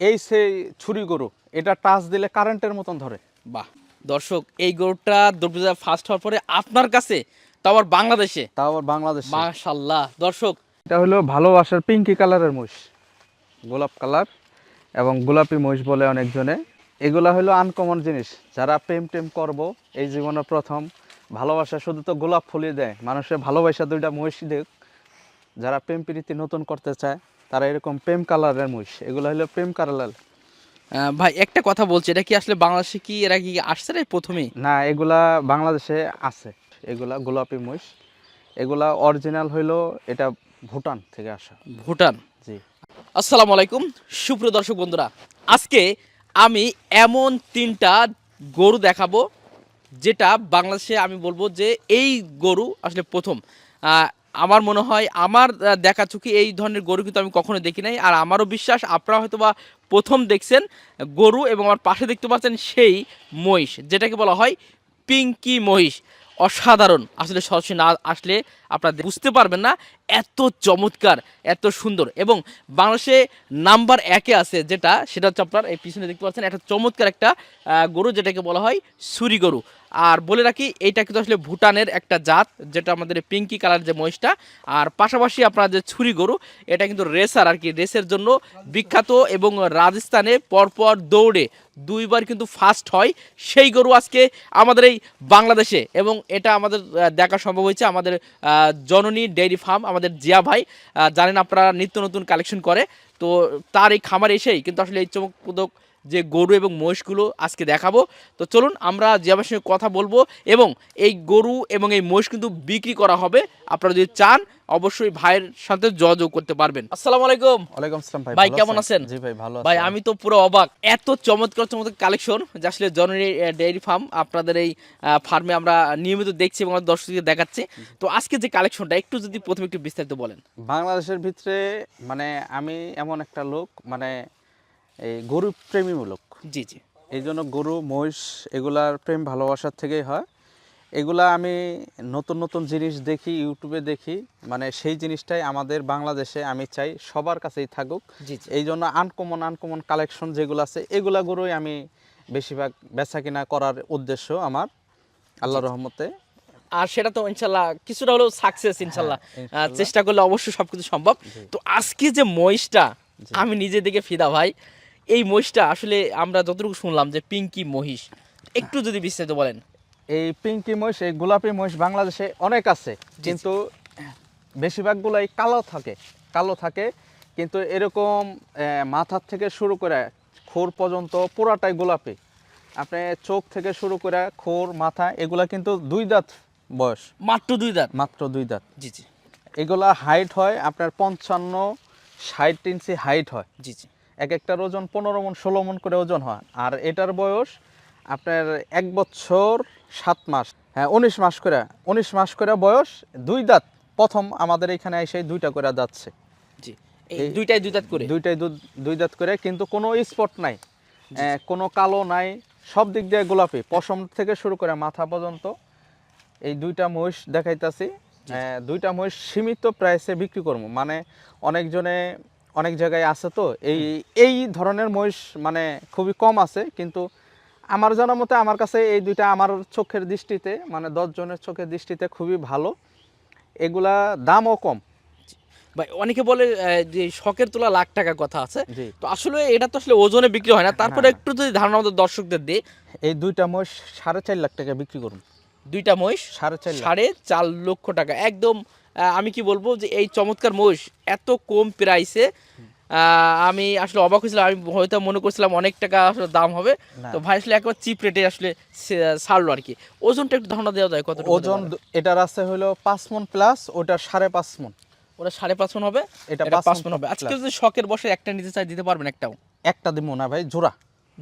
এই সেই ছুরি গরু এটা টাচ দিলে কারেন্টের মতন ধরে। বাহ দর্শক এই গরুটা দুর্গাপূজা ফার্স্ট হওয়ার পরে আপনার কাছে তো আবার বাংলাদেশে। তাও আবার বাংলাদেশ। মাশাল্লাহ দর্শক। এটা হলো ভালোবাসার পিঙ্কি কালারের মহিষ গোলাপ কালার এবং গোলাপি মহিষ বলে অনেকজনে। এগুলা হলো আনকমন জিনিস যারা প্রেম টেম করব এই জীবনে প্রথম। ভালোবাসা শুধু তো গোলাপ ফুলিয়ে দেয় মানুষের ভালোবাসা দুইটা মহিষ দেখ যারা প্রেম প্রীতি নতুন করতে চায়। তারা এরকম প্রেম কালারের মহিষ। এগুলো হলো প্রেম কালার। ভাই একটা কথা বলছি এটা কি আসলে বাংলাদেশে কি এরা কি আসছে রে প্রথমেই? না এগুলা বাংলাদেশে আছে। এগুলা গোলাপি মহিষ। এগুলা অরিজিনাল হইল এটা ভুটান থেকে আসা। ভুটান? জি। আসসালামু আলাইকুম। সুপ্রিয় দর্শক বন্ধুরা আজকে আমি এমন তিনটা গরু দেখাবো যেটা বাংলাদেশে আমি বলব যে এই গরু আসলে প্রথম। আমার মনে হয় আমার দেখা চুকি এই ধরনের গরু কিন্তু আমি কখনো দেখি নাই। আর আমারও বিশ্বাস, আপনারা হয়তো বা প্রথম দেখছেন গরু এবং আমার পাশে দেখতে পাচ্ছেন সেই মহিষ, যেটাকে বলা হয় পিঙ্কি মহিষ। অসাধারণ। আসলে সরাসরি না আসলে আপনারা বুঝতে পারবেন না, এত চমৎকার, এত সুন্দর। এবং বাংলাদেশে নাম্বার একে আছে যেটা, সেটা হচ্ছে আপনার এই পিছনে দেখতে পাচ্ছেন, একটা চমৎকার একটা গরু যেটাকে বলা হয় সুরি গরু। আর বলে রাখি, এইটা কিন্তু আসলে ভুটানের একটা জাত, যেটা আমাদের পিঙ্কি কালার যে মহিষটা। আর পাশাপাশি আপনার যে ছুরি গরু, এটা কিন্তু রেসার আর কি, রেসের জন্য বিখ্যাত এবং রাজস্থানে পরপর দৌড়ে দুইবার কিন্তু ফার্স্ট হয় সেই গরু আজকে আমাদের এই বাংলাদেশে। এবং এটা আমাদের দেখা সম্ভব হয়েছে আমাদের জননী ডেইরি ফার্ম, আমাদের জিয়া ভাই জানেন আপনারা নিত্য নতুন কালেকশন করে। তো তার এই খামার এসেই কিন্তু আসলে এই চমকপ্রদক যে গরু এবং মহিষগুলো আজকে দেখাবো। তো চলুন আমরা জিয়া ভাইয়ের সঙ্গে কথা বলব এবং এই গরু এবং এই মহিষ কিন্তু বিক্রি করা হবে। আপনারা যদি চান অবশ্যই ভাইয়ের সাথে যোগাযোগ করতে পারবেন। আসসালামু আলাইকুম। ওয়ালাইকুম আসসালাম ভাই ভাই, কেমন আছেন? জি ভাই ভালো ভাই আমি তো পুরো অবাক। এত চমৎকার চমৎকার কালেকশন যে আসলে জননী ডেয়ারি ফার্ম আপনাদের এই ফার্মে আমরা নিয়মিত দেখছি এবং দর্শকদের দেখাচ্ছি। তো আজকে যে কালেকশনটা একটু যদি প্রথমে একটু বিস্তারিত বলেন। বাংলাদেশের ভিতরে মানে আমি এমন একটা লোক মানে এই গরু প্রেমীমূলক। জি জি। এই জন্য গরু মহিষ এগুলার প্রেম ভালোবাসার থেকেই হয়। এগুলা আমি নতুন নতুন জিনিস দেখি ইউটিউবে দেখি। মানে সেই জিনিসটাই আমাদের বাংলাদেশে আমি চাই সবার কাছেই থাকুক। জি জি। এই জন্য আনকমন আনকমন কালেকশন যেগুলো আছে এগুলা গরুই আমি বেশিরভাগ বেচা কিনা করার উদ্দেশ্য আমার আল্লাহ রহমতে। আর সেটা তো ইনশাল্লাহ কিছুটা হলেও সাকসেস ইনশাল্লাহ। আহ, চেষ্টা করলে অবশ্যই সবকিছু সম্ভব। তো আজকে যে মহিষটা আমি নিজে দেখে ফিদা ভাই এই মহিষটা আসলে আমরা যতটুকু শুনলাম যে পিঙ্কি মহিষ একটু যদি বিস্তারিত বলেন। এই পিঙ্কি মহিষ এই গোলাপি মহিষ বাংলাদেশে অনেক আছে কিন্তু বেশিরভাগগুলাই কালো থাকে কালো থাকে কিন্তু এরকম মাথার থেকে শুরু করে খোর পর্যন্ত পুরাটাই গোলাপি। আপনি চোখ থেকে শুরু করে খোর মাথা এগুলা কিন্তু দুই দাঁত বয়স। মাত্র দুই দাঁত? মাত্র দুই দাঁত। জি জি। এগুলা হাইট হয় আপনার পঞ্চান্ন ষাট ইঞ্চি হাইট হয়। জি জি। এক একটার ওজন পনেরো মন ষোলো মন করে ওজন হয়। আর এটার বয়স আপনার এক বছর সাত মাস। হ্যাঁ উনিশ মাস করে উনিশ মাস করে বয়স দুই দাঁত। প্রথম আমাদের এখানে এসে দুইটা করে যাচ্ছে। জি দুইটাই দুই দাঁত করে? দুইটাই দুই দাঁত করে কিন্তু কোনো স্পট নাই। কোনো কালো নাই সব দিক দিয়ে গোলাপি। পশম থেকে শুরু করে মাথা পর্যন্ত এই দুইটা মহিষ দেখাইতাছি। আহ, দুইটা মহিষ সীমিত প্রাইসে বিক্রি করব। মানে অনেকজনে অনেক জায়গায় আছে তো এই এই ধরনের মহিষ মানে খুবই কম আছে কিন্তু আমার জানা মতে আমার কাছে এই দুইটা আমার চোখের দৃষ্টিতে মানে দশ জনের চোখের দৃষ্টিতে খুবই ভালো। এগুলা দামও কম। ভাই অনেকে বলে যে শখের তোলা লাখ টাকার কথা আছে। তো আসলে এটা তো আসলে ওজনে বিক্রি হয় না। তারপরে হ্যাঁ। একটু যদি ধারণা আমাদের দর্শকদের দিই। এই দুইটা মহিষ সাড়ে চার লাখ টাকা বিক্রি করুন। দুইটা মহিষ সাড়ে চার লাখ। সাড়ে চার লক্ষ টাকা। একদম আমি কি বলব যে এই চমৎকার মহিষ এত কম প্রাইসে আমি আসলে অবাক হয়েছিলাম। আমি হয়তো মনে করছিলাম অনেক টাকা আসলে দাম হবে। তো ভাই আসলে একবার চিপ রেটে আসলে সে- ছাড়লো আর কি। ওজনটা একটু ধারণা দেওয়া যায় কত ওজন এটার আছে হলো পাঁচ মন প্লাস ওটার সাড়ে পাঁচ মন। ওটা সাড়ে পাঁচ মন হবে? এটা পাঁচ পাঁচ মন হবে। আজকে যদি শখের বসে একটা নিতে চাই দিতে পারবেন একটাও? একটা দিব না ভাই জোড়া।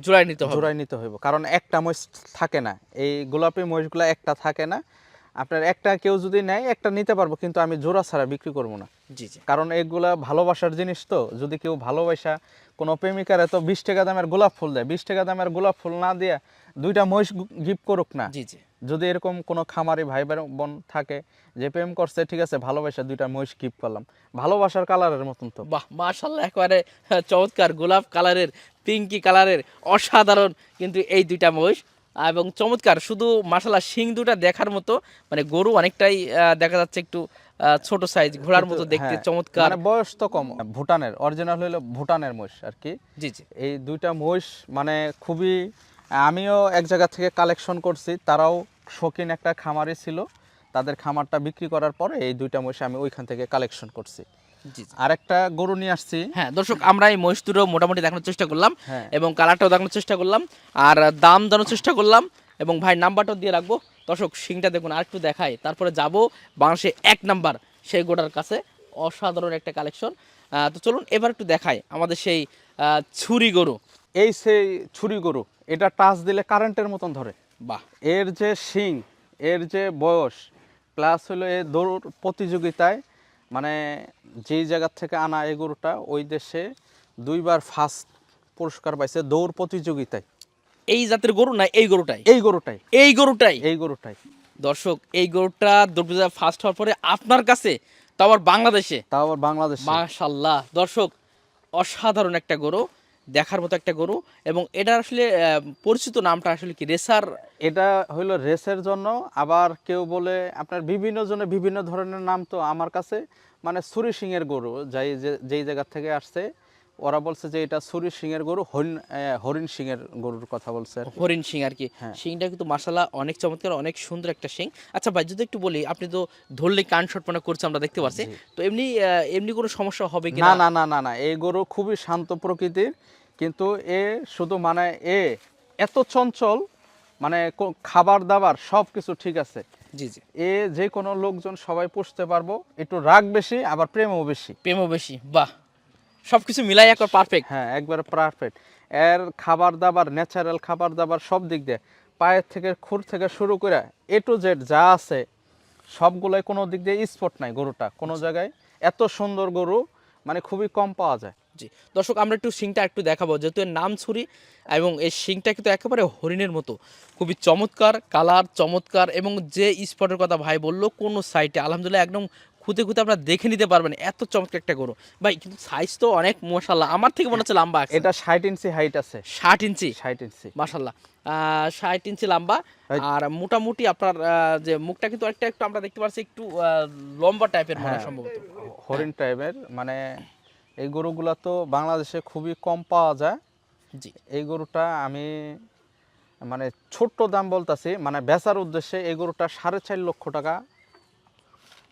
জোড়াই নিতে হবে। জোড়াই নিতে হইব। কারণ একটা মহিষ থাকে না। এই গোলাপি মহিষগুলো একটা থাকে না। আপনার একটা কেউ যদি নেয় একটা নিতে পারব কিন্তু আমি জোড়া ছাড়া বিক্রি করব না। জি জি। কারণ এগুলা ভালোবাসার জিনিস তো যদি কেউ ভালোবাসা কোনো প্রেমিকার এত বিশ টাকা দামের গোলাপ ফুল দেয় বিশ টাকা দামের গোলাপ ফুল না দিয়ে দুইটা মহিষ গিফট করুক না। জি জি। যদি এরকম কোনো খামারি ভাই বোন- থাকে যে প্রেম করছে ঠিক আছে ভালোবাসা দুইটা মহিষ গিফট করলাম। ভালোবাসার কালারের মতন তো। বাহ মাশাল্লাহ একেবারে হ্যাঁ, চমৎকার গোলাপ কালারের পিঙ্কি কালারের অসাধারণ কিন্তু এই দুইটা মহিষ এবং চমৎকার শুধু মাশাল্লাহ শিং দুটা দেখার মতো মানে গরু অনেকটাই দেখা যাচ্ছে একটু ছোট সাইজ ঘোড়ার মতো দেখতে হ্যাঁ, চমৎকার। মানে বয়স তো কম। ভুটানের অরিজিনাল হলো ভুটানের মহিষ আর কি। জি জি। এই দুইটা মহিষ মানে খুবই আমিও এক জায়গা থেকে কালেকশন করছি তারাও শৌখিন একটা খামারি ছিল। তাদের খামারটা বিক্রি করার পরে এই দুইটা মহিষ আমি ওইখান থেকে কালেকশন করছি। জি। আরেকটা গরু নিয়ে আসছি। হ্যাঁ দর্শক আমরা এই মহিষ দুটো মোটামুটি দেখানোর চেষ্টা করলাম হ্যাঁ। এবং কালারটাও দেখানোর চেষ্টা করলাম আর দাম জানার চেষ্টা করলাম এবং ভাই নাম্বারটাও দিয়ে রাখব। দর্শক সিংটা দেখুন আর একটু দেখাই। তারপরে যাব বাংলাদেশে এক নাম্বার সেই গোটার কাছে। অসাধারণ একটা কালেকশন। তো চলুন এবার একটু দেখাই আমাদের সেই ছুরি গরু। এই সেই ছুরি গরু এটা টাচ দিলে কারেন্টের মতন ধরে। বাহ। এর যে শিং এর যে বয়স প্লাস হলো এর দৌড় প্রতিযোগিতায় মানে যেই জায়গার থেকে আনা এই গরুটা ওই দেশে দুইবার ফার্স্ট পুরস্কার পাইছে দৌড় প্রতিযোগিতায়। এই জাতের গরু না এই গরুটাই? এই গরুটাই। এই গরুটাই? এই গরুটাই। দর্শক এই গরুটা দুর্গা ফার্স্ট হওয়ার পরে আপনার কাছে তাও আবার বাংলাদেশে? তাও আবার বাংলাদেশ। মাশাল্লাহ দর্শক অসাধারণ একটা গরু। দেখার মতো একটা গরু এবং এটা আসলে পরিচিত নামটা আসলে কি? রেসার? এটা হইল রেসের জন্য। আবার কেউ বলে আপনার বিভিন্ন জনে বিভিন্ন ধরনের নাম তো আমার কাছে। মানে সুরি সিং এর গরু যাই যেই জায়গা থেকে আসছে ওরা বলছে যে এটা সুরি সিং এর গরু হরিণ হরিণ সিং এর গরুর কথা বলছে হরিণ সিং আর কি। হ্যাঁ। সিংটা কিন্তু মাসাল্লাহ অনেক চমৎকার অনেক সুন্দর একটা সিং। আচ্ছা ভাই যদি একটু বলি আপনি তো ধরলে কান শটপনা করছে আমরা দেখতে পাচ্ছি তো এমনি এমনি কোনো সমস্যা হবে কি না না না না না এই গরু খুবই শান্ত প্রকৃতির। কিন্তু এ শুধু মানে এ এত চঞ্চল মানে খাবার দাবার সব কিছু ঠিক আছে। জি জি। এ যে কোনো লোকজন সবাই পুষতে পারব একটু রাগ বেশি আবার প্রেমও বেশি। প্রেমও বেশি বাহ! সব কিছু মিলাই একবার পারফেক্ট হ্যাঁ একবার পারফেক্ট এর খাবার দাবার ন্যাচারাল খাবার দাবার সব দিক দিয়ে পায়ের থেকে খুর থেকে শুরু করে এ টু জেড যা আছে সবগুলোই কোনো দিক দিয়ে স্পট নাই গরুটা। কোনো জায়গায় এত সুন্দর গরু মানে খুবই কম পাওয়া যায়। জি। দর্শক আমরা একটু শিংটা একটু দেখাবো। যেহেতু এর নাম ছুরি এবং এই শিংটা কিন্তু একেবারে হরিণের মতো। খুবই চমৎকার কালার চমৎকার এবং যে স্পটের কথা ভাই বলল কোনো সাইটে আলহামদুলিল্লাহ একদম খুঁতে খুঁতে আপনারা দেখে নিতে পারবেন। এত চমৎকার একটা গরু। ভাই কিন্তু সাইজ তো অনেক মশাল্লাহ আমার থেকে মনে হচ্ছে লম্বা এটা ষাট ইঞ্চি হাইট আছে। ষাট ইঞ্চি ষাট ইঞ্চি মাসাল্লাহ ষাট ইঞ্চি লম্বা। আর মোটামুটি আপনার যে মুখটা কিন্তু একটা একটু আমরা দেখতে পাচ্ছি একটু লম্বা টাইপের মনে হ্যাঁ। সম্ভবত। হরিণ টাইপের মানে এই গরুগুলা তো বাংলাদেশে খুবই কম পাওয়া যায়। জি। এই গরুটা আমি মানে ছোট্ট দাম বলতেছি মানে বেচার উদ্দেশ্যে এই গরুটা সাড়ে চার লক্ষ টাকা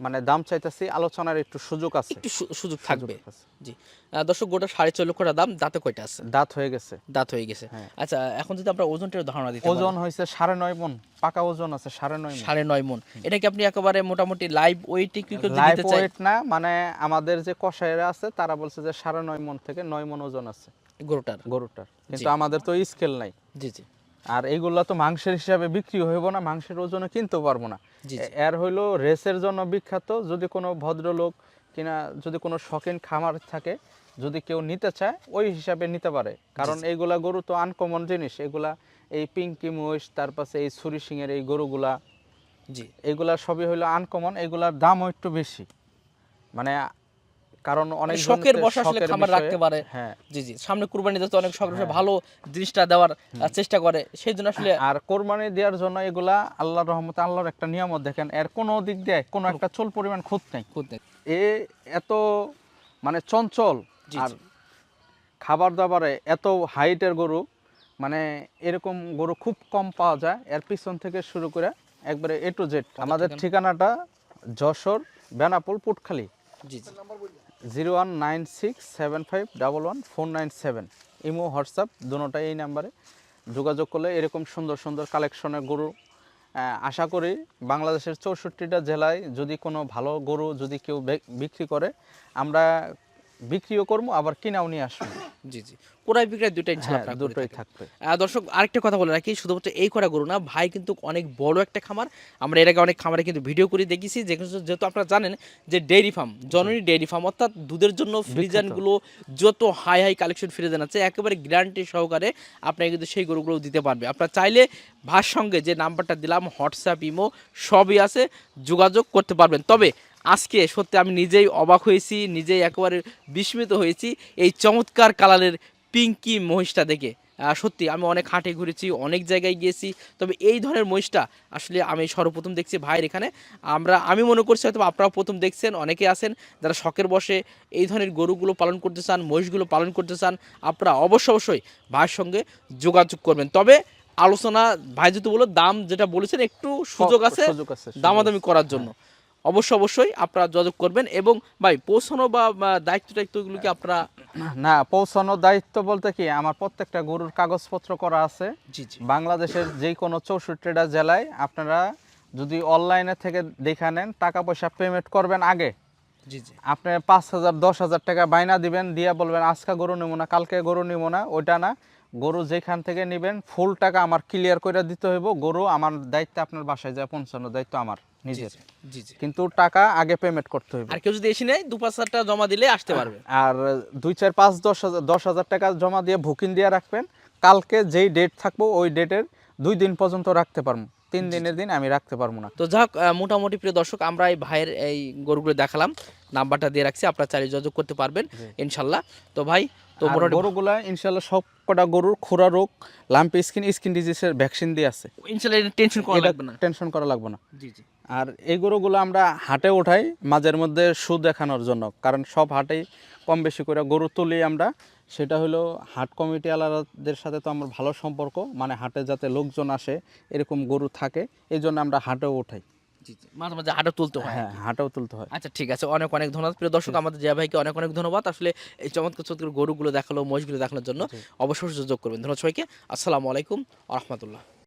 মানে দাম চাইতেছি আলোচনার একটু সুযোগ আছে। একটু সুযোগ থাকবে। জি। দর্শক গোটা সাড়ে ছয় লক্ষ দাম দাঁতে কয়টা আছে? দাঁত হয়ে গেছে। দাঁত হয়ে গেছে। হ্যাঁ। আচ্ছা এখন যদি আমরা ওজনটার ধারণা দিতে ওজন হয়েছে সাড়ে নয় মন পাকা ওজন আছে সাড়ে নয় সাড়ে নয় মন। এটা কি আপনি একেবারে মোটামুটি লাইভ ওয়েটে কি দিতে ওয়েট না মানে আমাদের যে কষাইরা আছে তারা বলছে যে সাড়ে নয় মন থেকে নয় মন ওজন আছে। গরুটার? গরুটার। কিন্তু আমাদের তো স্কেল নাই। জি জি। আর এইগুলা তো মাংসের হিসাবে বিক্রি হইব না মাংসের ওজনে কিনতে পারব না। এর হইল রেসের জন্য বিখ্যাত। যদি কোনো ভদ্রলোক কিনা যদি কোনো শখিন খামার থাকে যদি কেউ নিতে চায় ওই হিসাবে নিতে পারে। কারণ এইগুলা গরু তো আনকমন জিনিস। এগুলা এই পিঙ্কি মহিষ তার পাশে এই ছুরি সিংয়ের এই গরুগুলা জি। এগুলা সবই হইল আনকমন। এগুলার দামও একটু বেশি। মানে কারণ অনেক মানে শখের বসা আসলে খামার রাখতে পারে। হ্যাঁ। জি জি। সামনে কুরবানিতে তো অনেক শখের বসে ভালো জিনিসটা দেওয়ার চেষ্টা করে। সেই জন্য আসলে আর কোরবানি দেওয়ার জন্য এগুলা আল্লাহর রহমতে আল্লাহর একটা নিয়ামত দেখেন এর কোনো দিক দিয়ে কোনো একটা চুল পরিমাণ খুঁত নেই। নেই। এ এত মানে চঞ্চল আর খাবার দাবারে এত হাইটের গরু মানে এরকম গরু খুব কম পাওয়া যায়। এর পিছন থেকে শুরু করে একবারে এ টু জেড আমাদের ঠিকানাটা যশোর বেনাপুল পুটখালি। জি জি। Zero one nine six seven five double one four nine seven imo, WhatsApp, দুটাই এই নাম্বারে যোগাযোগ করলে এরকম সুন্দর সুন্দর কালেকশনের গরু আশা করি বাংলাদেশের চৌষট্টিটা জেলায় যদি কোনো ভালো গরু যদি কেউ বিক্রি করে, আমরা বিক্রিও করব আবার কিনাও নিয়ে আসব। জি জি। ক্রয় বিক্রয় দুটাই হ্যাঁ দুটোই থাকবে। দর্শক আরেকটা কথা বলে রাখি শুধুমাত্র এই করা গরু না ভাই কিন্তু অনেক বড় একটা খামার। আমরা এর আগে অনেক খামারে কিন্তু ভিডিও করে দেখেছি যেহেতু আপনারা জানেন যে dairy farm Janani dairy farm অর্থাৎ দুধের জন্য ফ্রিজানগুলো যত হাই হাই কালেকশন ফ্রিজান আছে একেবারে গ্যারান্টি সহকারে আপনারা কিন্তু সেই গরুগুলো দিতে পারবে। আপনারা চাইলে ভার সঙ্গে যে নাম্বারটা দিলাম হোয়াটসঅ্যাপ ইমো সবই আছে যোগাযোগ করতে পারবেন। তবে আজকে সত্যি আমি নিজেই অবাক হয়েছি নিজেই একেবারে বিস্মিত হয়েছি এই চমৎকার কালারের পিঙ্কি মহিষটা দেখে। সত্যি আমি অনেক হাটে ঘুরেছি অনেক জায়গায় গিয়েছি তবে এই ধরনের মহিষটা আসলে আমি সর্বপ্রথম দেখছি ভাইয়ের এখানে। আমরা আমি মনে করছি হয়তো আপনারাও প্রথম দেখছেন অনেকে আছেন যারা শখের বসে এই ধরনের গরুগুলো পালন করতে চান মহিষগুলো পালন করতে চান আপনারা অবশ্য অবশ্যই ভাইয়ের সঙ্গে যোগাযোগ করবেন। তবে আলোচনা ভাই যেহেতু বলো দাম যেটা বলেছেন একটু সুযোগ আছে সুযোগ আছে। দামাদামি করার জন্য। অবশ্য অবশ্যই আপনারা যোগাযোগ করবেন এবং ভাই পৌঁছানো বা দায়িত্ব টায়িত্বগুলো কি আপনারা না পৌঁছানোর দায়িত্ব বলতে কি আমার প্রত্যেকটা গরুর কাগজপত্র করা আছে। জি জি। বাংলাদেশের যে কোনো চৌষট্টিটা জেলায় আপনারা যদি অনলাইনে থেকে দেখে নেন টাকা পয়সা পেমেন্ট করবেন আগে। জি জি। আপনি পাঁচ হাজার দশ হাজার টাকা বাইনা দিবেন দিয়ে বলবেন আজকে গরু নেব না কালকে গরু নেব না। ওইটা না। গরু যেখান থেকে নেবেন ফুল টাকা আমার ক্লিয়ার করে দিতে হইব। গরু আমার দায়িত্ব আপনার বাসায় যায় পৌঁছানোর দায়িত্ব আমার। নিজের। জি জি কিন্তু টাকা আগে পেমেন্ট করতে হইব। আর কেউ যদি এসে নেয় দু পাঁচ হাজার টাকা জমা দিলে আসতে পারবে। আর দুই চার পাঁচ দশ হাজার দশ হাজার টাকা জমা দিয়ে বুকিং দিয়ে রাখবেন। কালকে যেই ডেট থাকব ওই ডেটের দুই দিন পর্যন্ত রাখতে পারব। তিন দিনের দিন আমি রাখতে পারব না। তো যাক মোটামুটি প্রিয় দর্শক আমরা এই ভাইয়ের এই গরুগুলো দেখালাম। নাম্বারটা দিয়ে রাখছি আপনারা চাইলে যোগাযোগ করতে পারবেন ইনশাল্লাহ। তো ভাই তো গরুগুলা ইনশাল্লাহ সব কটা গরুর খুরা রোগ লাম্পি স্কিন স্কিন ডিজিজের ভ্যাকসিন দিয়ে আছে। ইনশাল্লাহ টেনশন করা লাগবে না। টেনশন করা লাগবে না। জি জি। আর এই গরুগুলো আমরা হাটে উঠাই মাঝের মধ্যে শু দেখানোর জন্য। কারণ সব হাটেই কম বেশি করে গরু তুলি আমরা। সেটা হলো হাট কমিটি আলাদাদের সাথে তো আমার ভালো সম্পর্ক। মানে হাটে যাতে লোকজন আসে এরকম গরু থাকে এই জন্য আমরা হাটেও উঠাই। জি মাঝে মাঝে হাঁটা তুলতে হয় হ্যাঁ হাঁটাও তুলতে হয়। আচ্ছা ঠিক আছে অনেক অনেক ধন্যবাদ। প্রিয় দর্শক আমাদের জিয়া ভাইকে অনেক অনেক ধন্যবাদ। আসলে এই চমৎকার চমৎকার গরুগুলো দেখাল মহিষগুলো দেখানোর জন্য অবশ্যই সুযোগ করবেন। ধন্যবাদ সবাইকে। আসসালামু আলাইকুম আ রহমতুল্লাহ।